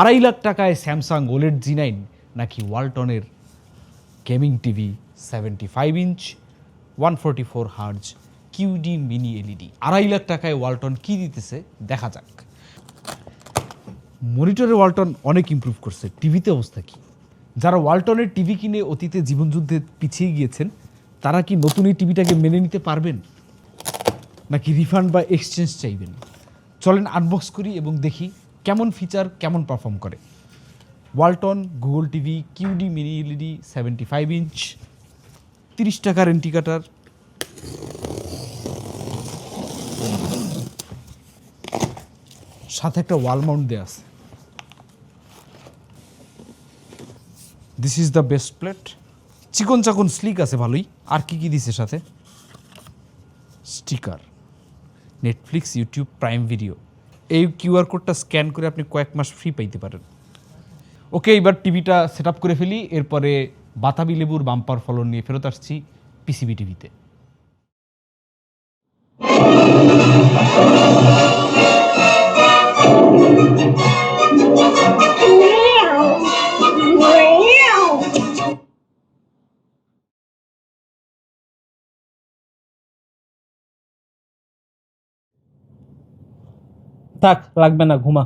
আড়াই লাখ টাকায় Samsung OLED জি nine নাকি ওয়ালটনের gaming TV seventy five inch, one forty four hertz QD mini LED আড়াই লাখ টাকায় ওয়ালটন কি দিতেছে? দেখা যাক। মনিটরে ওয়ালটন অনেক ইমপ্রুভ করছে। টিভিতে অবস্থা কি? যারা ওয়ালটনের টিভি কিনে অতীতে জীবনযুদ্ধে পিছিয়ে গিয়েছেন, তারা কি নতুন এই টিভিটাকে মেনে নিতে পারবেন? নাকি রিফান্ড বা এক্সচেঞ্জ চাইবেন? চলেন আনবক্স করি এবং দেখি কেমন ফিচার কেমন পারফর্ম করে? Walton Google TV QD mini LED seventy five inch তিরিশ টাকার এন্টি কাটার। সাথে একটা ওয়াল মাউন্ট দেওয়া আছে। This is the best plate চিকন চাকন স্লিক আছে ভালোই। আর কি কি দিছে সাথে? Sticker Netflix YouTube Prime Video এই কিউআর কোডটা স্ক্যান করে আপনি কয়েক মাস ফ্রি পাইতে পারেন। ওকে এবার টিভিটা সেট করে ফেলি, এরপরে বাতাবি লেবুর বাম্পার ফলন নিয়ে ফেরত আসছি পিসিবি টিভিতে থাক লাগবে না ঘুমা।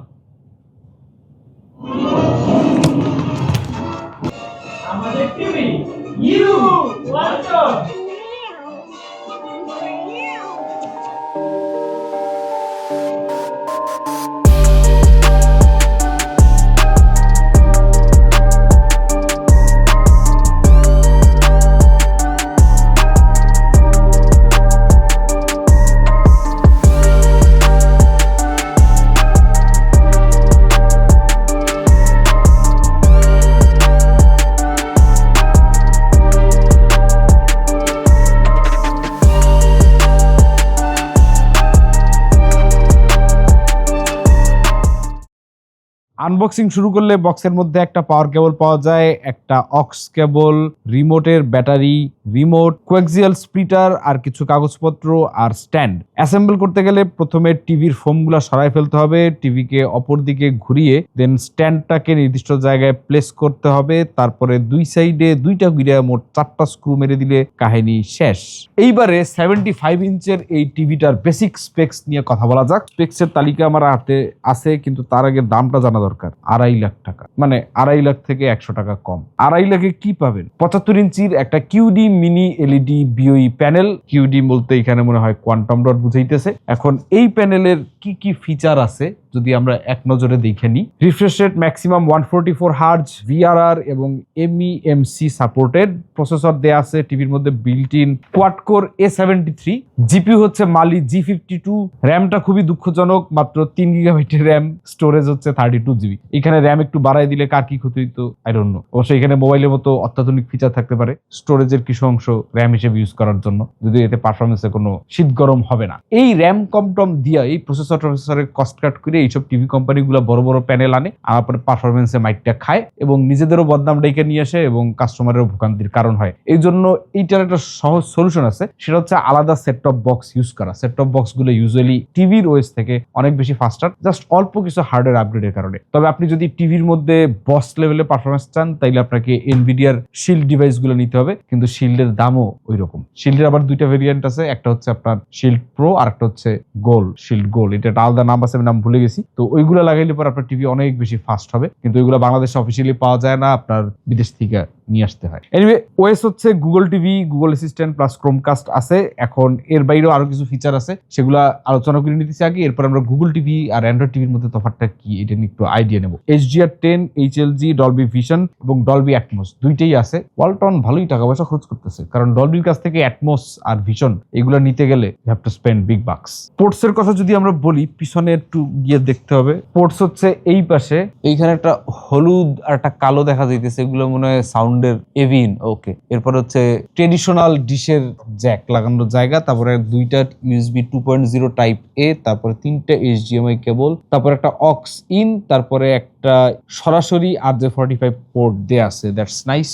আনবক্সিং শুরু করলে বক্সের মধ্যে একটা পাওয়ার কেবল পাওয়া যায়, একটা অক্স কেবল রিমোটের ব্যাটারি রিমোট কোয়েক্সিয়াল স্প্লিটার আর কিছু কাগজপত্র আর স্ট্যান্ড অ্যাসেম্বল করতে গেলে প্রথমে টিভির ফোমগুলো সরাই ফেলতে হবে টিভিকে অপর দিকে ঘুরিয়ে দেন স্ট্যান্ডটাকে নির্দিষ্ট জায়গায় প্লেস করতে হবে, তারপরে দুই সাইডে দুইটা ঘুরে মোট চারটা স্ক্রু মেরে দিলে কাহিনী শেষ। এইবারে সেভেন্টি ফাইভ ইঞ্চের এই টিভিটার বেসিক স্পেক্স নিয়ে কথা বলা যাক। স্পেক্সের তালিকা আমার হাতে আছে, কিন্তু তার আগে দামটা জানা দরকার, আড়াই লাখ টাকা। মানে আড়াই লাখ থেকে একশো টাকা কম। আড়াই লাখে কি পাবেন? পঁচাত্তর ইঞ্চির একটা QD mini LED BOE panel. QD বলতে এখানে মনে হয় কোয়ান্টাম ডট বুঝাইতেছে। এখন এই প্যানেলের কি কি ফিচার আছে? যদি আমরা এক নজরে দেখে নিই refresh rate maximum one forty four hertz VRR এবং E এমইএমসি সাপোর্টেড প্রসেসর দেয়া আছে টিভির মধ্যে built in quad core A seventy three GP হচ্ছে মালি জি ফিফটি টু র্যামটা খুবই দুঃখজনক, মাত্র তিন গিগাবাইটের র্যাম স্টোরেজ হচ্ছে থার্টি টু জিবি এখানে র্যাম একটু বাড়াই দিলে কার কি ক্ষতি হইতো? আই ডোন্ট নো অবশ্যই এখানে মোবাইলের মতো অত্যাধুনিক ফিচার থাকতে পারে স্টোরেজের কিছু অংশ র্যাম হিসেবে ইউজ করার জন্য যদি এতে পারফরমেন্সে কোনো শীত গরম হবে না। এই র্যাম কম টম দিয়া এই প্রসেসর টসেসরের কস্ট কাট করে এইসব টিভি কোম্পানিগুলো বড় বড় প্যানেল আনে আর পরে পারফরমেন্সে মাইকটা খায় এবং নিজেদেরও বদনাম ডেকে নিয়ে আসে এবং কাস্টমারেরও ভোগান্তির কারণ হয়। এই জন্য এইটার একটা সহজ সলিউশন আছে, সেটা হচ্ছে আলাদা সেট টপ বক্স ইউজ করা। সেট টপ বক্সগুলো ইউজুয়ালি টিভির ওয়েস থেকে অনেক বেশি ফাস্টার জাস্ট অল্প কিছু হার্ডওয়্যার আপগ্রেডের কারণে। তবে আপনি যদি টিভির মধ্যে বস লেভেলে পারফরমেন্স চান, তাইলে আপনাকে এনভিডিয়ার শিল্ড ডিভাইসগুলো নিতে হবে, কিন্তু শিল্ডের দামও ওই রকম শিল্ডের আবার দুইটা ভেরিয়েন্ট আছে, একটা হচ্ছে আপনার শিল্ড প্রো আর একটা হচ্ছে গোল শিল্ড গোল এটা আলাদা নাম আছে, আমি নাম ভুলে গেছি। তো ওইগুলো লাগাইলে পর আপনার টিভি অনেক বেশি ফাস্ট হবে। কিন্তু ওইগুলো বাংলাদেশে অফিসিয়ালি পাওয়া যায় না, আপনার বিদেশ থেকে নিয়ে আসতে হয়। এনিওয়ে ওএস হচ্ছে Google TV Google Assistant plus Chromecast আছে। এখন এর বাইরেও আরও কিছু ফিচার আছে। সেগুলা আলোচনা করে নিতেছি আগে। এরপর আমরা গুগল টিভি আর অ্যান্ড্রয়েড টিভির মধ্যে তফাৎটা কি, এটা নিয়ে একটু আইডিয়া নেব। HDR ten HLG Dolby Vision এবং ডলবি অ্যাটমোস দুইটাই আছে। ওয়ালটন ভালোই টাকা পয়সা খরচ করতেছে। কারণ ডলবির কাছ থেকে অ্যাটমোস আর ভিশন এগুলো নিতে গেলে you have to spend big bucks ports এর কথা যদি আমরা বলি, পিছনে একটু গিয়ে দেখতে হবে। পোর্টস হচ্ছে এই পাশে। এইখানে একটা হলুদ আর একটা কালো দেখা যাইতেছে। এগুলো মনে হয় সাউন্ড সাউন্ডের এভিন ওকে এরপর হচ্ছে ট্রেডিশনাল ডিশের জ্যাক লাগানোর জায়গা, তারপরে দুইটা USB two point zero type A তারপরে তিনটা এইচডিএমআই কেবল তারপরে একটা অক্স ইন তারপরে একটা সরাসরি R J forty five port দেয়া আছে দ্যাটস নাইস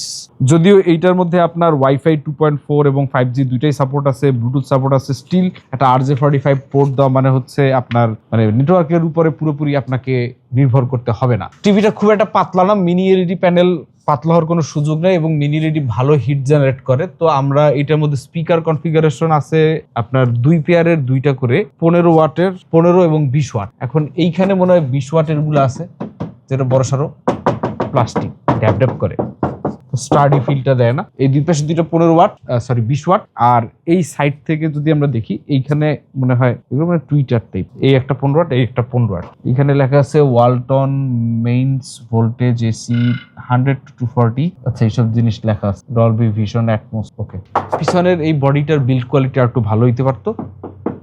যদিও এইটার মধ্যে আপনার ওয়াইফাই টু পয়েন্ট ফোর এবং ফাইভ জি দুইটাই সাপোর্ট আছে ব্লুটুথ সাপোর্ট আছে স্টিল একটা R J forty five port দেওয়া মানে হচ্ছে আপনার মানে নেটওয়ার্কের উপরে পুরোপুরি আপনাকে নির্ভর করতে হবে না। টিভিটা খুব একটা পাতলা না মিনি এলইডি প্যানেল পাতলা হওয়ার কোনো সুযোগ নেই এবং মিনি এলইডি ভালো হিট জেনারেট করে। তো আমরা এটার মধ্যে স্পিকার কনফিগারেশন আছে আপনার দুই পেয়ারের দুইটা করে, পনেরো ওয়াটের পনেরো এবং বিশ ওয়াট এখন এইখানে মনে হয় বিশ ওয়াটেরগুলো আছে, যেটা বড় সড়ো প্লাস্টিক ড্যাপ ড্যাপ করে। স্টাডি ফিলটা দেয় না। এই দুই পাশে দুইটা পনেরো ওয়াট সরি বিশ ওয়াট। আর এই সাইড থেকে যদি আমরা দেখি, এইখানে মনে হয় এগুলো মানে টুইটার টাইপ এই একটা পনেরো ওয়াট, এই একটা পনেরো ওয়াট। এখানে লেখা আছে Walton mains voltage AC hundred to two forty আচ্ছা এইসব জিনিস লেখা আছে। ডলবি ভিশন অ্যাটমোস ওকে পিছনের এই বডিটার বিল্ড কোয়ালিটি আর একটু ভালো হইতে পারতো।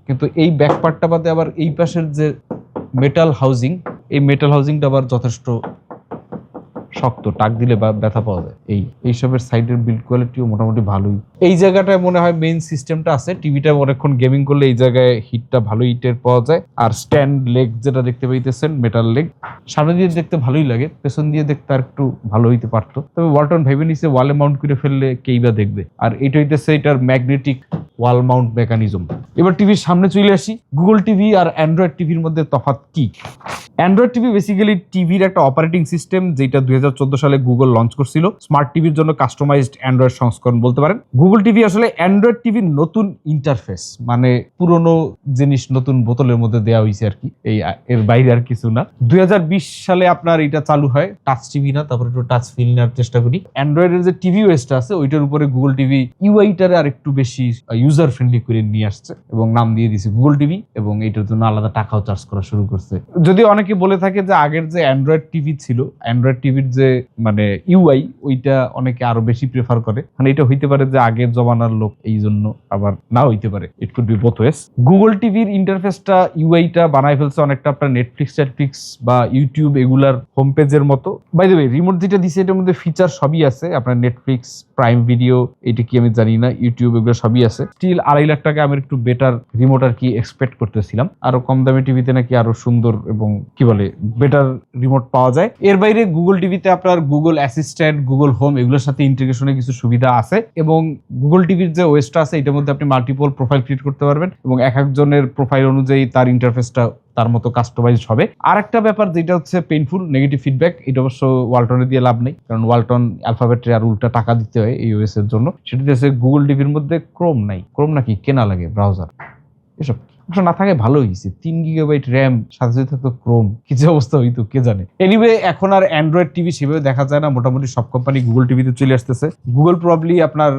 কিন্তু এই ব্যাক পার্টটা বাদে আবার এই পাশের যে মেটাল হাউজিং এই মেটাল হাউজিংটা আবার যথেষ্ট শক্ত, টাক দিলে ব্যথা পাওয়া যায়। এই এইসবের সাইডের বিল্ড কোয়ালিটিও মোটামুটি ভালোই। এই জায়গাটায় মনে হয় মেইন সিস্টেমটা আছে, টিভিটা অনেকক্ষণ গেমিং করলে এই জায়গায় হিটটা ভালো হিটের পাওয়া যায়। আর স্ট্যান্ড লেগ যেটা দেখতে পাইতেছেন মেটাল লেগ সামনে দিয়ে দেখতে ভালোই লাগে, পেছন দিয়ে দেখতে আর একটু ভালো হইতে পারতো। তবে ওয়ালটন ভেবে নিছে ওয়ালে মাউন্ট করে ফেললে কেই বা দেখবে। আর এটা হইতেছে এটার ম্যাগনেটিক ওয়াল মাউন্ট মেকানিজম এবার টিভির সামনে চলে আসি গুগল টিভি আর অ্যান্ড্রয়েড টিভির মধ্যে তফাৎ কি? অ্যান্ড্রয়েড টিভি বেসিক্যালি টিভির একটা অপারেটিং সিস্টেম যেটা দুই সালে গুগল লঞ্চ করছিল। স্মার্ট টিভির জন্য কাস্টমাইজড অ্যান্ড্রয়েড সংস্করণ বলতে পারেন। গুগল টিভি আসলে অ্যান্ড্রয়েড টিভির নতুন ইন্টারফেস মানে পুরনো জিনিস নতুন বোতলের মধ্যে দেওয়া হয়েছে আর কি। এই, এর বাইরে আর কিছু না। দুই হাজার বিশ সালে আপনার এটা চালু হয়। টাচ টিভি না, তারপরে একটু টাচ ফিল নেওয়ার চেষ্টা করি। অ্যান্ড্রয়েডের যে টিভি ওয়েসটা আছে, ওইটার উপরে গুগল টিভি ইউআইটারে আর একটু বেশি ইউজার ফ্রেন্ডলি করে নিয়ে আসছে এবং নাম দিয়ে দিয়েছে গুগল টিভি এবং এটার জন্য আলাদা টাকাও চার্জ করা শুরু করছে। যদি অনেকে বলে থাকে যে আগের যে অ্যান্ড্রয়েড টিভি ছিল অ্যান্ড্রয়েড টিভির যে মানে ইউআই ওইটা অনেকে আরও বেশি প্রেফার করে। মানে এটা হইতে পারে যে আগের জমানার লোক এই জন্য আবার না হইতে পারে। It could be both ways Google টিভির ইন্টারফেসটা ইউআইটা বানায় ফেলছে অনেকটা আপনার নেটফ্লিক্স নেটফ্লিক্স বা ইউটিউব এগুলার হোম পেজের মতো। বাই দ্য ওয়ে রিমোট যেটা দিছে, এটার মধ্যে ফিচার সবই আছে। আপনার নেটফ্লিক্স প্রাইম ভিডিও এটা কি আমি জানি না ইউটিউব এগুলো সবই আছে। স্টিল আড়াই লাখ টাকা আমি একটু বেটার রিমোট আর কি এক্সপেক্ট করতেছিলাম। আরও কম দামি টিভিতে নাকি আরও সুন্দর এবং কি বলে বেটার রিমোট পাওয়া যায়। এর বাইরে গুগল টিভিতে আপনার গুগল অ্যাসিস্ট্যান্ট গুগল হোম এগুলোর সাথে ইন্টিগ্রেশনের কিছু সুবিধা আছে এবং গুগল টিভির যে ওয়েস্টটা আছে, এটার মধ্যে আপনি মাল্টিপল প্রোফাইল ক্রিয়েট করতে পারবেন এবং এক একজনের প্রোফাইল অনুযায়ী তার ইন্টারফেসটা তার মতো কাস্টমাইজ হবে। আর একটা ব্যাপার যেটা হচ্ছে পেইনফুল নেগেটিভ ফিডব্যাক এটা অবশ্য ওয়ালটনে দিয়ে লাভ নেই। কারণ ওয়ালটন অ্যালফাবেটে আর উল্টা টাকা দিতে হয় এই ওএস এর জন্য। সেটা হচ্ছে গুগল টিভির মধ্যে ক্রোম নাই। ক্রোম নাকি কেনা লাগে ব্রাউজার এসব অবশ্য না থাকে ভালো হয়েছে। তিন গিগাবাইট র্যাম সাথে সাথে থাকতো ক্রোম কিছু অবস্থা হইতো, কে জানে? এনিওয়ে এখন আর অ্যান্ড্রয়েড টিভি সেভাবে দেখা যায় না। মোটামুটি সব কোম্পানি গুগল টিভিতে চলে আসতেছে। গুগল প্রবলি আপনার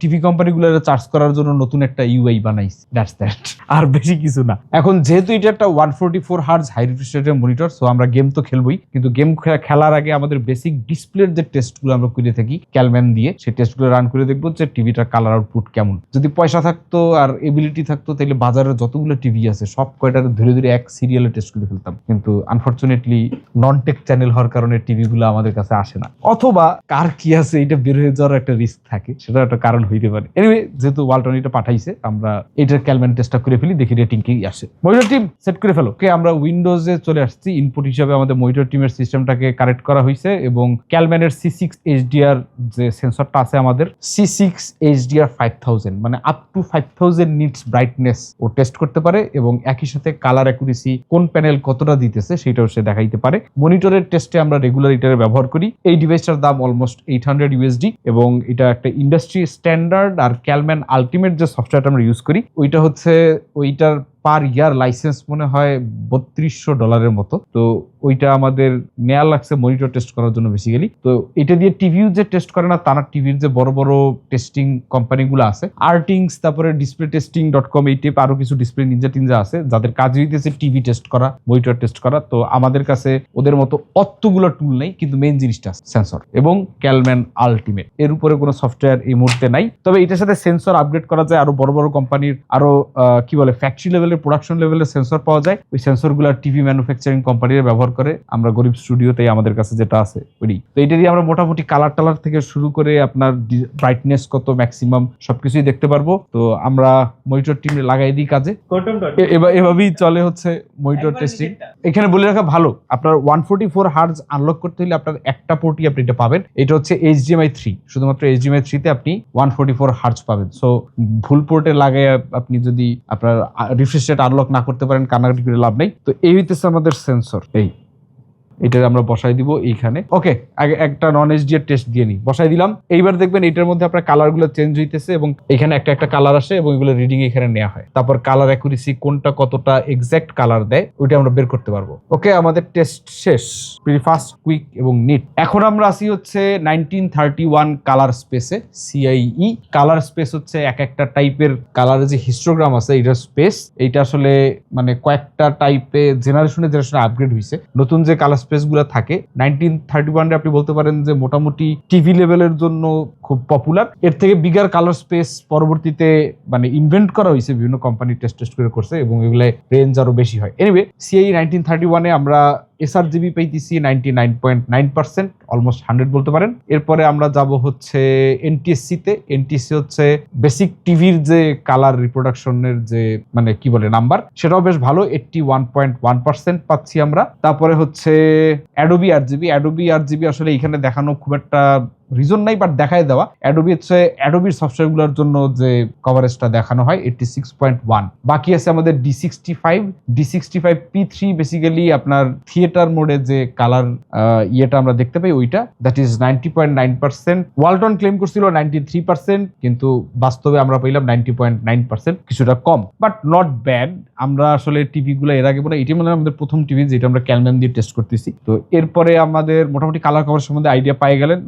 টিভি কোম্পানিগুলো চার্জ করার জন্য নতুন একটা ইউআই বানাইছে। দ্যাটস দ্যাট আর বেশি কিছু না। এখন যেহেতু এটা একটা one forty four hertz high রিফ্রেশনের monitor so আমরা গেম তো খেলবোই। কিন্তু গেম খেলার আগে আমাদের বেসিক ডিসপ্লের যে টেস্টগুলো আমরা করে থাকি ক্যালম্যান দিয়ে, সেই টেস্টগুলো রান করে দেখব যে টিভিটার কালার আউটপুট কেমন। যদি পয়সা থাকতো আর এবিলিটি থাকতো, তাহলে বাজারে যতগুলো টিভি আছে, সব কয়টার ধীরে ধীরে এক সিরিয়ালে টেস্ট করে ফেলতাম। কিন্তু আনফর্চুনেটলি নন টেক চ্যানেল হওয়ার কারণে টিভিগুলো আমাদের কাছে আসে না। অথবা কার কি আছে এটা বের হয়ে যাওয়ার একটা রিস্ক থাকে সেটা একটা কারণ হইতে পারে। এনিওয়ে যেহেতু ওয়ালটন এটা পাঠাইছে, আমরা এটার ক্যালম্যান টেস্টটা করে ফেলি, দেখি রেটিং কি আসে। মনিটর টিম সেট করে ফেলো। কে আমরা উইন্ডোজে চলে আসছি। ইনপুট হিসাবে আমাদের মনিটর টিমের সিস্টেমটাকে কারেক্ট করা হয়েছে এবং ক্যালম্যানের সি সিক্স এইচডিআর যে সেন্সরটা আছে আমাদের C six HDR five thousand মানে up to five thousand nits brightness O test করতে পারে এবং একই সাথে কালার অ্যাকুরেসি কোন প্যানেল কতটা দিতেছে সেটাও সে দেখাইতে পারে। মনিটরের টেস্টে আমরা রেগুলার এটার ব্যবহার করি। এই ডিভাইসটার দাম অলমোস্ট এইট হান্ড্রেড ইউএসডি এবং এটা একটা ইন্ডাস্ট্রি স্ট্যান্ডার্ড আর ক্যালম্যান আলটিমেট যে সফটওয়্যারটা আমরা ইউজ করি, ওইটা হচ্ছে ওইটার পার ইয়ার লাইসেন্স মনে হয় বত্রিশশো ডলারের মতো। তো ওইটা আমাদের নেয়া লাগছে মনিটর টেস্ট করার জন্য বেসিক্যালি তো এটা দিয়ে টিভিও যে টেস্ট করে না তারা টিভির যে বড় বড় টেস্টিং কোম্পানিগুলো আছে, আর্টিংস, তারপরে ডিসপ্লে টেস্টিং ডট কম এই টাইপ আরও কিছু ডিসপ্লে নিনজা টিনজা আছে, যাদের কাজ হইতেছে টিভি টেস্ট করা, মনিটর টেস্ট করা। তো আমাদের কাছে ওদের মতো অতগুলো টুল নেই, কিন্তু মেইন জিনিসটা সেন্সর এবং ক্যালম্যান আলটিমেট এর উপরে কোনো সফটওয়্যার এই মুহূর্তে নাই। তবে এটার সাথে সেন্সর আপগ্রেড করা যায়, আরও বড় বড় কোম্পানির আরও কি বলে ফ্যাক্টরি লেভেল লেভেলের প্রোডাকশন লেভেলের সেন্সর পাওয়া যায়। ওই সেন্সরগুলো টিভি ম্যানুফ্যাকচারিং কোম্পানিরা ব্যবহার করে। আমরা গরিব স্টুডিওতেই আমাদের কাছে যেটা আছে ওই তো এটা দিয়ে আমরা মোটামুটি কালার টালার থেকে শুরু করে আপনার ব্রাইটনেস কত ম্যাক্সিমাম সবকিছুই দেখতে পারব। তো আমরা মনিটর টিম লাগাই দিই কাজে। এভাবেই চলে হচ্ছে মনিটর টেস্টিং এখানে বলে রাখা ভালো আপনার one forty four hertz unlock করতে হলে আপনার একটা পোর্টই আপনি এটা পাবেন। এটা হচ্ছে এইচডিএমআই থ্রি শুধুমাত্র এইচডিএমআই থ্রিতে আপনি ওয়ান ফোর্টি ফোর হার্জ পাবেন। সো ভুল পোর্টে লাগে আপনি যদি আপনার রিফ্রেশ রেট আনলক না করতে পারেন, কান্নাকাটি করে লাভ নেই। তো এই হইতেছে আমাদের সেন্সর এই। এটা আমরা বসাই দিব এইখানে। ওকে আগে একটা নন এইচডি এর টেস্ট দিয়ে নিই বসাই দিলাম। এইবার দেখবেন এটার মধ্যে আপনার কালারগুলো চেঞ্জ হইতেছে এবং এখানে একটা একটা কালার আসে এবং এগুলো রিডিং এখানে নেওয়া হয়। তারপর কালার অ্যাকুরেসি কোনটা কতটা এক্সাক্ট কালার দেয়, ওইটা আমরা বের করতে পারব। ওকে আমাদের টেস্ট শেষ। প্রিটি ফাস্ট কুইক এবং নিট এখন আমরা আসি হচ্ছে নাইনটিন থার্টি ওয়ান কালার স্পেসে সিআইই কালার স্পেস হচ্ছে এক একটা টাইপের কালারের যে হিস্টোগ্রাম আছে এটার স্পেস এইটা আসলে মানে কয়েকটা টাইপে জেনারেশনে জেনারেশনে আপগ্রেড হয়েছে নতুন যে কালার স্পেসগুলো থাকে। নাইনটিন থার্টি ওয়ানে আপনি বলতে পারেন যে মোটামুটি টিভি লেভেলের জন্য খুব পপুলার এর থেকে বিগার কালার স্পেস পরবর্তীতে মানে ইনভেন্ট করা হয়েছে, বিভিন্ন কোম্পানি টেস্ট টেস্ট করে করছে এবং এগুলো রেঞ্জ আরও বেশি হয়। এনিওয়ে সিআই নাইনটিন থার্টি ওয়ানে আমরা এসআর জিবি পাইতেছি ninety nine point nine percent almost hundred বলতে পারেন। এরপরে আমরা যাব হচ্ছে এনটিএসসিতে এনটিএসসি হচ্ছে বেসিক টিভির যে কালার রিপ্রোডাকশনের যে মানে কি বলে নাম্বার সেটাও বেশ ভালো eighty one point one percent পাচ্ছি আমরা। তারপরে হচ্ছে Adobe R GB Adobe R GB আসলে এখানে দেখানো খুব একটা রিজন নাই বাট দেখায় দেওয়া। অ্যাডোবি হচ্ছে অ্যাডোবির সফটওয়্যারগুলোর জন্য যে কভারেজটা দেখানো হয় এইটটি সিক্স পয়েন্ট ওয়ান বাকি আছে আমাদের D sixty five D sixty five P three basically আপনার থিয়েটার মোডে যে কালার ইয়েটা আমরা দেখতে পাই, ওইটা that is ninety point nine percent Walton claim করছিল নাইনটি থ্রি পার্সেন্ট কিন্তু বাস্তবে আমরা পেলাম নাইনটি পয়েন্ট নাইন পার্সেন্ট কিছুটা কম। বাট নট ব্যাড আমরা আসলে টিভিগুলো এর আগে বলে এটি মানে আমাদের প্রথম টিভি, যেটা আমরা ক্যালম্যান দিয়ে টেস্ট করতেছি। তো এরপরে আমাদের মোটামুটি কালার কভার সম্বন্ধে আইডিয়া পাই গেলেন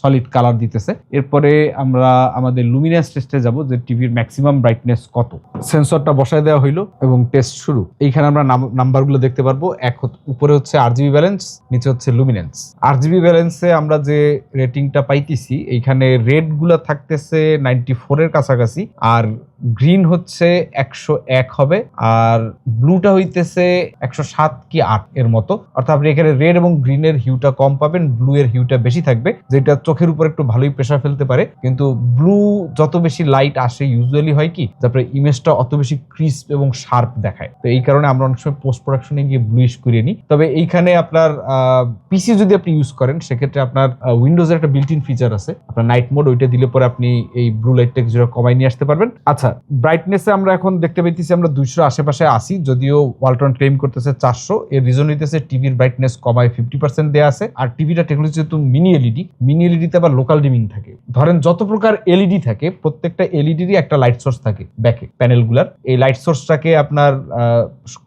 সলিড কালার দিতেছে। এরপরে আমরা আমাদের লুমিনাস টেস্টে যাব যে টিভির ম্যাক্সিমাম ব্রাইটনেস কত। সেন্সরটা বসায় দেওয়া হইল এবং টেস্ট শুরু। এইখানে আমরা নাম্বারগুলো দেখতে পারব। এক উপরে হচ্ছে আর জিবি ব্যালেন্স নিচে হচ্ছে লুমিনেন্স আরজিবি ব্যালেন্সে আমরা যে রেটিংটা পাইতেছি, এইখানে রেডগুলো থাকতেছে নাইনটি ফোরের কাছাকাছি। আর গ্রিন হচ্ছে একশো এক হবে, আর ব্লুটা হইতেছে একশো সাত কি আট এর মতো। অর্থাৎ আপনি এখানে রেড এবং গ্রিনের হিউটা কম পাবেন, ব্লু এর হিউটা বেশি থাকবে, যেটা চোখের উপর একটু ভালোই প্রেশার ফেলতে পারে। কিন্তু ব্লু যত বেশি লাইট আসে ইউজুয়ালি হয় কি, তারপরে ইমেজটা অত বেশি ক্রিস্প এবং শার্প দেখায়। তো এই কারণে আমরা অনেক সময় পোস্ট প্রোডাকশনে গিয়ে ব্লুইশ করিয়ে নিই। তবে এইখানে আপনার পিসি যদি আপনি ইউজ করেন, সেক্ষেত্রে আপনার উইন্ডোজের একটা বিল্ট ইন ফিচার আছে। আপনার নাইট মোড ওইটা দিলে পরে আপনি এই ব্লু লাইটটা কিছুটা কমাই নিয়ে আসতে পারবেন। আচ্ছা ব্রাইটনেসে আমরা এখন দেখতে পাইতেছি আমরা দুইশো আশেপাশে আসি যদিও ওয়ালটন ক্লেম করতেছে চারশো। এর রিজন হইতেছে টিভির ব্রাইটনেস কমায় ফিফটি পার্সেন্ট দেওয়া আছে, আর টিভিটা টেকনোলজি যেহেতু মিনি এলইডি মিনি এলইডিতে আবার লোকাল ডিমিং থাকে। ধরেন যত প্রকার এলইডি থাকে, প্রত্যেকটা এলইডিরই একটা লাইট সোর্স থাকে ব্যাকে প্যানেলগুলার এই লাইট সোর্সটাকে আপনার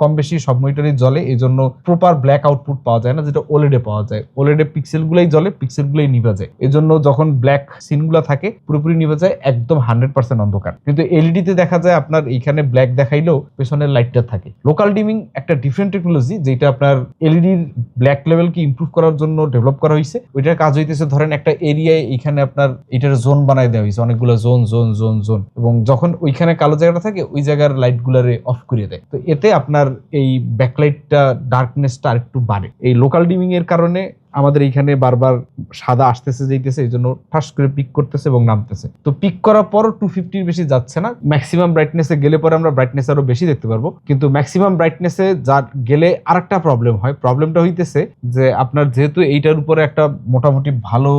কম বেশি সব মনিটরই জ্বলে এই জন্য প্রপার ব্ল্যাক আউটপুট পাওয়া যায় না, যেটা ওলেডে পাওয়া যায়। ওলেডে পিক্সেলগুলোই জ্বলে পিক্সেলগুলোই নিভে যায়। এই জন্য যখন ব্ল্যাক সিনগুলো থাকে, পুরোপুরি নিভে যায়, একদম হান্ড্রেড পার্সেন্ট অন্ধকার। কিন্তু এলইডিতে দেখা যায় আপনার এইখানে ব্ল্যাক দেখাইলেও পেছনের লাইটটা থাকে। লোকাল ডিমিং একটা ডিফারেন্ট টেকনোলজি যেটা আপনার এলইডির ব্ল্যাক লেভেলকে ইমপ্রুভ করার জন্য ডেভেলপ করা হয়েছে ওইটার কাজ হইতেছে ধরেন একটা এরিয়ায় এইখানে আপনার এটার জোন বানাই দেওয়া হয়েছে অনেকগুলো জোন জোন জোন জোন এবং যখন ওইখানে কালো জায়গাটা থাকে, ওই জায়গার লাইট গুলারে অফ করে দেয়। তো এতে আপনার এই ব্যাকলাইটটা ডার্কনেসটা আরেকটু বাড়ে। এই লোকাল ডিমিং এর কারণে আমাদের এইখানে বারবার সাদা আসতেছে, যাইতেছে এই জন্য ঠাস করে পিক করতেছে এবং নামতেছে। তো পিক করার পরও টু ফিফটির বেশি যাচ্ছে না। ম্যাক্সিমাম ব্রাইটনেসে গেলে পরে আমরা ব্রাইটনেস আরও বেশি দেখতে পারব। কিন্তু ম্যাক্সিমাম ব্রাইটনেসে যা গেলে আরেকটা প্রবলেম হয়। প্রবলেমটা হইতেছে যে আপনার যেহেতু এইটার উপরে একটা মোটামুটি ভালো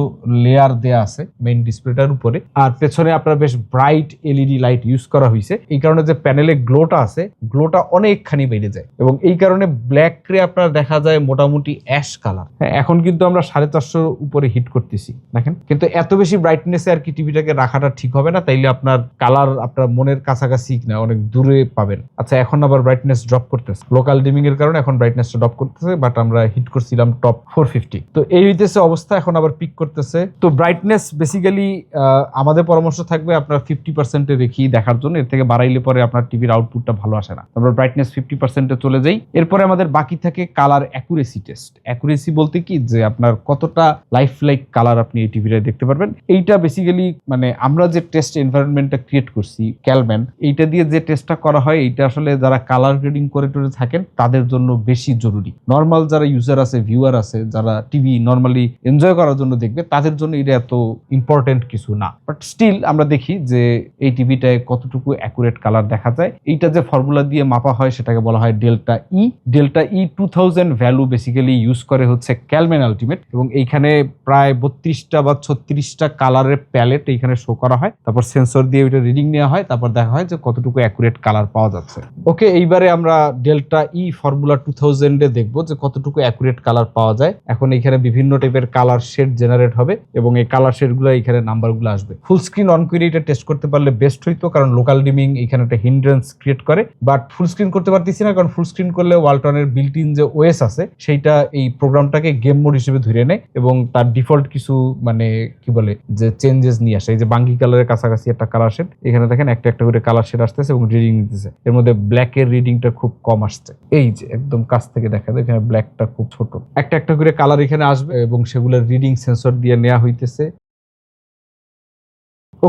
লেয়ার দেয়া আছে মেইন ডিসপ্লেটার উপরে, আর পেছনে আপনার বেশ ব্রাইট এলইডি লাইট ইউজ করা হয়েছে এই কারণে যে প্যানেলে গ্লোটা আছে গ্লোটা অনেকখানি বেড়ে যায়। এবং এই কারণে ব্ল্যাক রে আপনার দেখা যায় মোটামুটি অ্যাশ কালার হ্যাঁ এখন কিন্তু আমরা সাড়ে চারশোর উপরে হিট করতেছি, দেখেন? কিন্তু এত বেশি ব্রাইটনেসে আর কি টিভিটাকে রাখাটা ঠিক হবে না, তাইলে আপনার কালার আপনার মনের কাছাকাছি না, অনেক দূরে পাবেন। আচ্ছা এখন আবার ব্রাইটনেস ড্রপ করতেছে। লোকাল ডিমিং এর কারণে এখন ব্রাইটনেসটা ড্রপ করতেছে বাট আমরা হিট করছিলাম টপ ফোর ফিফটি তো এই হইতেছে অবস্থা, এখন আবার পিক করতেছে। তো ব্রাইটনেস বেসিক্যালি আমাদের পরামর্শ থাকবে আপনার ফিফটি পার্সেন্টে রেখেই দেখার জন্য। এর থেকে বাড়াইলে পরে আপনার টিভির আউটপুটটা ভালো আসে না। আমরা ব্রাইটনেস ফিফটি পার্সেন্টে চলে যাই। এরপরে আমাদের বাকি থাকে কালার অ্যাকুরেসি টেস্ট অ্যাকুরেসি বলতে কি? যে আপনার কতটা লাইফ লাইক কালার আপনি এই টিভিটা দেখতে পারবেন। এইটা বেসিক্যালি মানে আমরা যে টেস্ট এনভায়রনমেন্টটা ক্রিয়েট করছি ক্যালম্যান এইটা দিয়ে যে টেস্টটা করা হয়, এইটা আসলে যারা কালার গ্রেডিং করে টরে থাকেন, তাদের জন্য বেশি জরুরি। নর্মাল যারা ইউজার আছে ভিউয়ার আছে, যারা টিভি নর্মালি এনজয় করার জন্য দেখবে, তাদের জন্য এটা এত ইম্পর্টেন্ট কিছু না। বাট স্টিল আমরা দেখি যে এই টিভিটায় কতটুকু অ্যাকুরেট কালার দেখা যায়। এইটা যে ফর্মুলা দিয়ে মাপা হয়, সেটাকে বলা হয় delta E delta E two thousand value basically use করে হচ্ছে ক্যালম্যান আলটিমেট এবং এইখানে প্রায় বত্রিশটা বা ছত্রিশটা কালারের প্যালেট এইখানে শো করা হয়। তারপর সেন্সর দিয়ে ওইটা রিডিং নেওয়া হয়, তারপর দেখা হয় যে কতটুকু অ্যাকুরেট কালার পাওয়া যাচ্ছে। ওকে এইবারে আমরা ডেল্টা ই ফর্মুলা টু থাউজেন্ডে দেখব যে কতটুকু অ্যাকুরেট কালার পাওয়া যায়। এখন এখানে বিভিন্ন টাইপের কালার শেড জেনারেট হবে এবং এই কালার শেডগুলো এখানে নাম্বারগুলো আসবে। ফুল স্ক্রিন অন করে এটা টেস্ট করতে পারলে বেস্ট হইতো কারণ লোকাল ডিমিং এখানে একটা হিন্ড্রেন্স ক্রিয়েট করে। বাট ফুল স্ক্রিন করতে পারতেছি না কারণ ফুল স্ক্রিন করলে ওয়ালটনের বিল্ট ইন যে ওয়েস আছে, সেইটা এই প্রোগ্রামটাকে গেম মোড হিসেবে ধরে নেয় এবং তার ডিফল্ট কিছু মানে কি বলে যে চেঞ্জেস নিয়ে আসে। এই যে বাঙ্গি কালারের কাছাকাছি একটা কালার শেড এখানে দেখেন একটা একটা করে কালার সেট আসতেছে এবং রিডিং নিতেছে এর মধ্যে ব্ল্যাকের রিডিংটা খুব কম আসছে। এই যে একদম কাছ থেকে দেখা যায় এখানে ব্ল্যাকটা খুব ছোট। একটা একটা করে কালার এখানে আসবে এবং সেগুলোর রিডিং সেন্সর দিয়ে নেওয়া হইতেছে।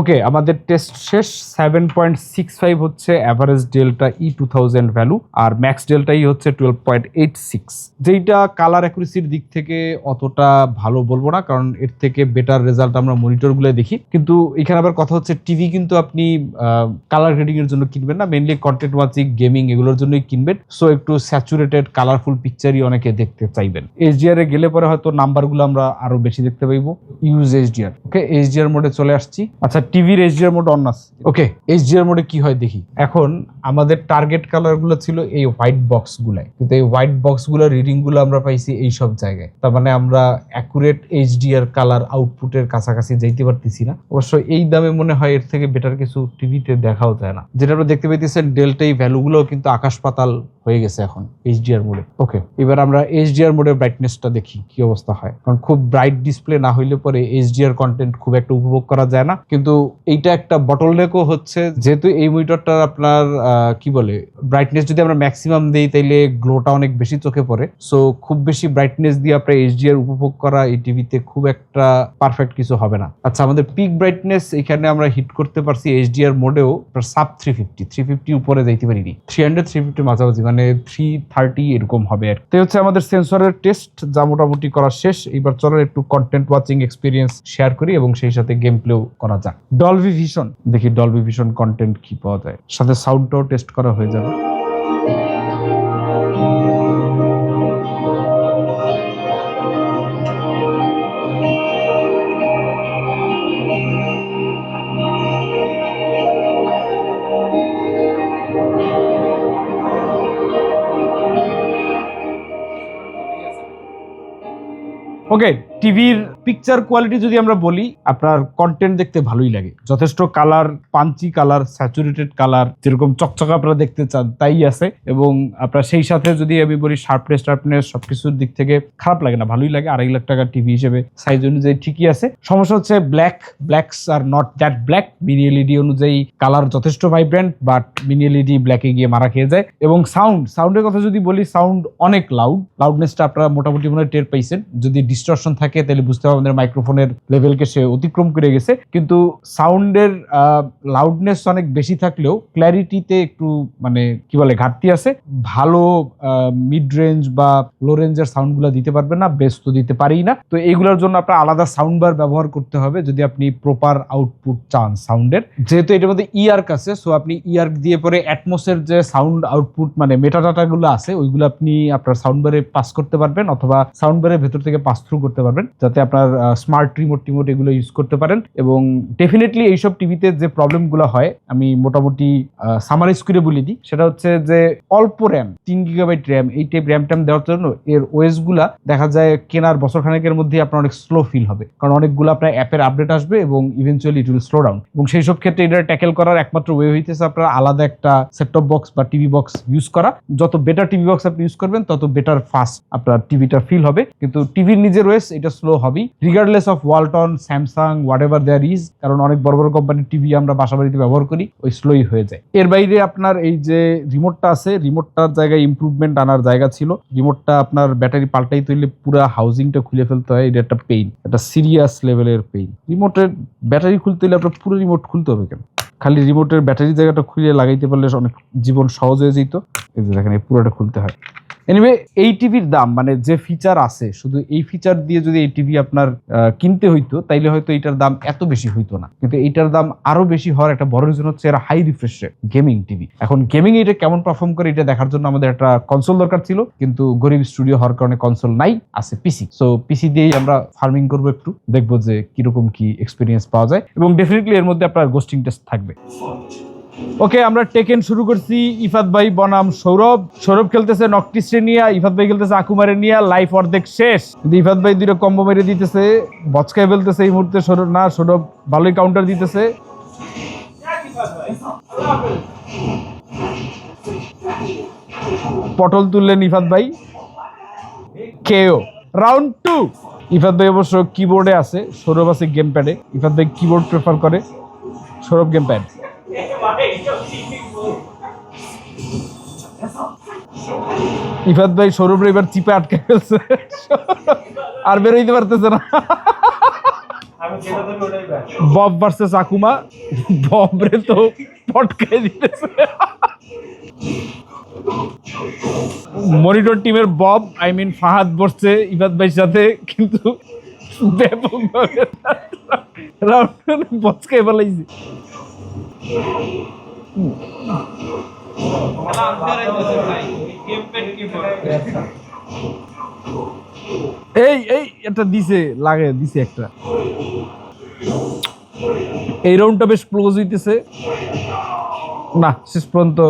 ওকে, আমাদের টেস্ট শেষ সেভেন পয়েন্ট সিক্স ফাইভ হচ্ছে average delta E two thousand value আর ম্যাক্স ডেল্টা ই হচ্ছে টুয়েলভ পয়েন্ট এইট সিক্স যেইটা কালার অ্যাকুরেসির দিক থেকে অতটা ভালো বলব না, কারণ এর থেকে বেটার রেজাল্ট আমরা মনিটরগুলো দেখি। কিন্তু এখানে আবার কথা হচ্ছে টিভি কিন্তু আপনি কালার গ্রেডিং এর জন্য কিনবেন না মেনলি কন্টেন্ট ওয়াচিং গেমিং এগুলোর জন্যই কিনবেন। সো একটু স্যাচুরেটেড কালারফুল পিকচারই অনেকে দেখতে চাইবেন। এইচডিআর এ গেলে পরে হয়তো নাম্বারগুলো আমরা আরও বেশি দেখতে পাইবো। ইউজ এইচডিআর ওকে এইচডিআর মোডে চলে আসছি। আচ্ছা টিভির এইচডিআর মোড অন আছে। ওকে এইচডিআর মোডে কি হয় দেখি। এখন আমাদের টার্গেট কালারগুলো ছিল এই হোয়াইট বক্স গুলাই কিন্তু এই হোয়াইট বক্সগুলোর রিডিংগুলো আমরা পাইছি এই সব জায়গায়। তার মানে আমরা অ্যাকুরেট এইচডিআর কালার আউটপুটের কাছাকাছি যাইতে পারতেছি না। অবশ্য এই দামে মনে হয় এর থেকে বেটার কিছু টিভিতে দেখাও যায় না। যেটা আমরা দেখতে পাইতেছেন ডেল্টা এই ভ্যালুগুলো কিন্তু আকাশ পাতাল হয়ে গেছে এখন এইচডিআর মোডে ওকে এবার আমরা এইচডিআর মোডের ব্রাইটনেসটা দেখি, কি অবস্থা হয়? কারণ খুব ব্রাইট ডিসপ্লে না হইলে পরে এইচডিআর কন্টেন্ট খুব একটা উপভোগ করা যায় না। কিন্তু এইটা একটা বটল নেকও হচ্ছে, যেহেতু এই মনিটরটা আপনার কি বলে ব্রাইটনেস যদি আমরা ম্যাক্সিমাম দেই, তাইলে গ্লোটা অনেক বেশি চোখে পড়ে। সো খুব বেশি ব্রাইটনেস দিয়ে আপনার এইচডিআর উপভোগ করা এই টিভিতে খুব একটা পারফেক্ট কিছু হবে না। আচ্ছা আমাদের পিক ব্রাইটনেস এখানে আমরা হিট করতে পারছি HDR মোডেও sub three fifty three fifty উপরে যাইতে পারিনি। থ্রি হান্ড্রেড থ্রি ফিফটির মাঝামাঝি মানে থ্রি থার্টি এরকম হবে আর কি। তো হচ্ছে আমাদের সেন্সরের টেস্ট যা মোটামুটি করা শেষ। এবার চলার একটু কন্টেন্ট ওয়াচিং এক্সপিরিয়েন্স শেয়ার করি এবং সেই সাথে গেম প্লেও করা যাক। ডলভি ভিশন দেখি ডলভি ভিশন কন্টেন্ট কি পাওয়া যায়। সাথে সাউন্ডটাও টেস্ট করা হয়ে যাবে। ওকে টিভির পিকচার কোয়ালিটি যদি আমরা বলি, আপনার কন্টেন্ট দেখতে ভালোই লাগে। যথেষ্ট colour punchy colour saturated colour যেরকম চকচকা আপনারা দেখতে চান, তাই আছে। এবং আপনার সেই সাথে যদি আমি বলি শার্পনেস টার্পনেস সবকিছুর দিক থেকে খারাপ লাগে না, ভালোই লাগে। আড়াই লাখ টাকার টিভি হিসেবে সাইজ অনুযায়ী ঠিকই আছে। সমস্যা হচ্ছে black blacks are not that black mini LED অনুযায়ী কালার যথেষ্ট ভাইব্রেন্ট বাট মিনি এলইডি ব্ল্যাকে গিয়ে মারা খেয়ে যায়। এবং সাউন্ড সাউন্ডের কথা যদি বলি সাউন্ড অনেক লাউড লাউডনেসটা আপনারা মোটামুটি মনে হয় টের পাইছেন। যদি ডিস্টরশন থাকে, তাহলে বুঝতে হবে আমাদের মাইক্রোফোনের লেভেলকে সে অতিক্রম করে গেছে। কিন্তু সাউন্ডের লাউডনেস অনেক বেশি থাকলেও ক্ল্যারিটিতে একটু মানে কি বলে, ঘাটতি আছে। ভালো মিড রেঞ্জ বা লো রেঞ্জের সাউন্ডগুলো দিতে পারবেন না বেস তো দিতে পারি না। তো এইগুলোর জন্য আপনার আলাদা সাউন্ড বার ব্যবহার করতে হবে, যদি আপনি প্রপার আউটপুট চান সাউন্ডের যেহেতু এটার মধ্যে ইয়ার্ক আছে সো আপনি ইয়ার্ক দিয়ে পরে অ্যাটমোসের যে সাউন্ড আউটপুট মানে মেটাডাটাগুলো আছে, ওইগুলো আপনি আপনার সাউন্ড বারে পাস করতে পারবেন, অথবা সাউন্ড বারের ভেতর থেকে পাস থ্রু করতে পারবেন, যাতে আপনার স্মার্ট রিমোট টিমোট এগুলো ইউজ করতে পারেন। এবং ডেফিনেটলি এইসব টিভিতে যে প্রবলেমগুলো হয়, আমি মোটামুটি সামারাইজ করে বলে দিই। সেটা হচ্ছে যে অল্প র্যাম তিন গিগাবাইট র্যাম এই টাইপ র্যাম ট্যাম দেওয়ার জন্য এর ওএসগুলা দেখা যায় কেনার বছর খানেকের মধ্যে আপনার অনেক স্লো ফিল হবে। কারণ অনেকগুলো আপনার অ্যাপের আপডেট আসবে এবং eventually it will slow down এবং সেই সব ক্ষেত্রে এটা ট্যাকেল করার একমাত্র ওয়ে হইতেছে আপনার আলাদা একটা সেটটপ বক্স বা টিভি বক্স ইউজ করা। যত বেটার টিভি বক্স আপনি ইউজ করবেন, তত বেটার ফাস্ট আপনার টিভিটা ফিল হবে। কিন্তু টিভির নিজের ওয়েস এটা এটা স্লো হবেই। Regardless of Walton Samsung whatever there is কারণ অনেক বড় বড় কোম্পানির টিভি আমরা বাসা বাড়িতে ব্যবহার করি, ওই স্লোই হয়ে যায়। এর বাইরে আপনার এই যে রিমোটটা আছে রিমোটটার জায়গায় ইমপ্রুভমেন্ট আনার জায়গা ছিল। রিমোটটা আপনার ব্যাটারি পাল্টাই তৈলে পুরো হাউজিংটা খুলে ফেলতে হয়, এটা একটা পেইন একটা সিরিয়াস লেভেলের পেইন রিমোটের ব্যাটারি খুলতে হলে আপনার পুরো রিমোট খুলতে হবে কেন? খালি রিমোটের ব্যাটারি জায়গাটা খুলে লাগাইতে পারলে অনেক জীবন সহজ হয়ে যেত। এই যে দেখেন, এই পুরোটা খুলতে হয়। এনিওয়ে এই টিভির দাম মানে যে ফিচার আছে, শুধু এই ফিচার দিয়ে যদি এই টিভি আপনার কিনতে হইতো, তাইলে হয়তো এটার দাম এত বেশি হইতো না। কিন্তু এটার দাম আরও বেশি হওয়ার একটা বড় রিজন হচ্ছে এরা হাই রিফ্রেশ গেমিং টিভি এখন গেমিং এটা কেমন পারফর্ম করে, এটা দেখার জন্য আমাদের একটা কনসোল দরকার ছিল, কিন্তু গরিব স্টুডিও হওয়ার কারণে কনসোল নাই, আছে পিসি সো পিসি দিয়েই আমরা ফার্মিং করব একটু, দেখব যে কীরকম কি এক্সপিরিয়েন্স পাওয়া যায়, এবং ডেফিনেটলি এর মধ্যে আপনার গোস্টিং টেস্ট থাকবে। ওকে, আমরা টেকেন শুরু করছি। ইফাত ভাই, বনাম সৌরভ। সৌরভ খেলতেছে নকটিস্টে নিয়ে ইফাত ভাই খেলতেছে আকুমারে নিয়ে লাইফ অর্ধেক শেষ। কিন্তু ইফাত ভাই দুটো কম্বো মেরে দিতেছে, বচকায় ফেলতেছে এই মুহূর্তে সৌরভ। না, সৌরভ ভালোই কাউন্টার দিতেছে। পটল তুললেন ইফাত ভাই। কেও। রাউন্ড টু ইফাত ভাই অবশ্য কিবোর্ডে আছে, সৌরভ আছে গেম প্যাডে ইফাত ভাই কিবোর্ড প্রেফার করে, সৌরভ গেম প্যাড ইফাত ভাই, সৌরভ এবার চিপে আটকে ফেলছে। আর বেরোইতে পারতেছে না। বব তো দিতেছে। মনিটর টিমের বব আই মিন ফাহাদ বসছে ইফাত ভাইয়ের সাথে, কিন্তু ব্যাপকভাবে রাউন্ড বচকাই ফেলাইছে এই এই একটা দিছে, লাগে, দিছে একটা। এই রাউন্ডটা বেশ ক্লোজ হইতেছে। না, শেষ পর্যন্ত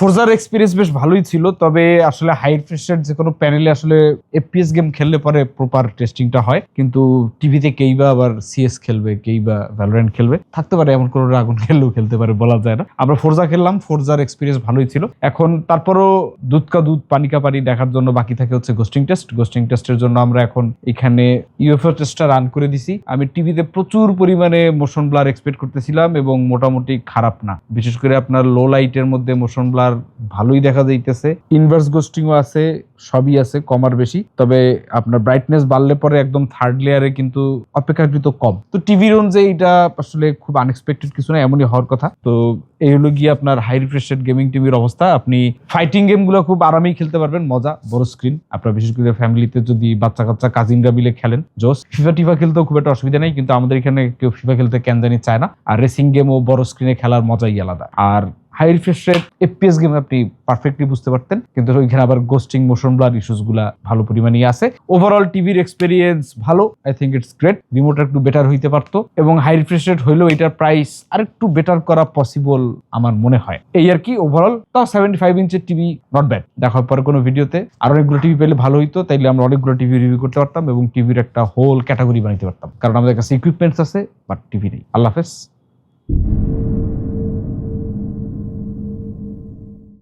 ফোরজার এক্সপিরিয়েন্স বেশ ভালোই ছিল, তবে আসলে হাই রিফ্রেশের যে কোনো প্যানেলে আসলে এফপিএস গেম খেললে পরে প্রপার টেস্টিংটা হয়। কিন্তু টিভিতে কেই বা আবার সিএস খেলবে, কেই বা ভ্যালোরেন্ট খেলবে, থাকতে পারে এমন কোনো আগুন খেললেও খেলতে পারে, বলা যায় না। আমরা ফোরজা খেললাম ফোরজার এক্সপিরিয়েন্স ভালোই ছিল। এখন তারপরও দুধ কা দুধ, পানি কা পানি দেখার জন্য বাকি থাকে হচ্ছে গোস্টিং টেস্ট গোস্টিং টেস্টের জন্য আমরা এখন এখানে ইউএফও টেস্টটা রান করে দিছি। আমি টিভিতে প্রচুর পরিমাণে মোশন ব্লার এক্সপেক্ট করতেছিলাম এবং মোটামুটি খারাপ না। বিশেষ করে আপনার লো লাইটের মধ্যে মোশন ব্লার ভালোই দেখা যাইতেছে। ইনভার্স গোস্টিংও আছে, সবই আছে কমার বেশি। তবে আপনার ব্রাইটনেস বাড়লে পরে একদম থার্ড লেয়ারে কিন্তু অপেক্ষাকৃত কম। তো টিভির অনুযায়ী এটা আসলে খুব আনএক্সপেক্টেড কিছু না, এমনই হওয়ার কথা। তো এই হলো গিয়ে আপনার হাই রিফ্রেশেড গেমিং টিভির অবস্থা। আপনি ফাইটিং গেমগুলো খুব আরামেই খেলতে পারবেন, মজা, বড় স্ক্রিন আপনার বিশেষ করে ফ্যামিলিতে যদি বাচ্চা কাচ্চা কাজিনরা মিলে খেলেন জোস ফিফা টিফা খেলতেও খুব একটা অসুবিধা নেই, কিন্তু আমাদের এখানে কেউ ফিফা খেলতে কেন জানি চায় না। আর রেসিং গেমও বড় স্ক্রিনে খেলার মজাই আলাদা। আর high refresh rate FPS game আপনি পারফেক্টলি বুঝতে পারতেন। কিন্তু ওইখানে আবার গোস্টিং মোশন ব্লার ইস্যুসগুলা ভালো পরিমাণেই আছে। ওভারঅল টিভির এক্সপিরিয়েন্স ভালো I think it's great remote একটু বেটার হইতে পারতো। এবং হাই রিফ্রেশ রেট হইলেও এটার প্রাইস আরেকটু বেটার করা পসিবল আমার মনে হয়। এই আর কি ওভারঅল তাও সেভেন্টি ফাইভ ইঞ্চের টিভি নট ব্যাড দেখার পরে কোনো ভিডিওতে আর অনেকগুলো টিভি পেলে ভালো হইতো, তাইলে আমরা অনেকগুলো টিভি রিভিউ করতে পারতাম এবং টিভির একটা হোল ক্যাটাগরি বানাইতে পারতাম। কারণ আমাদের কাছে ইকুইপমেন্টস আছে বাট টিভি নেই। আল্লাহ হাফেজ।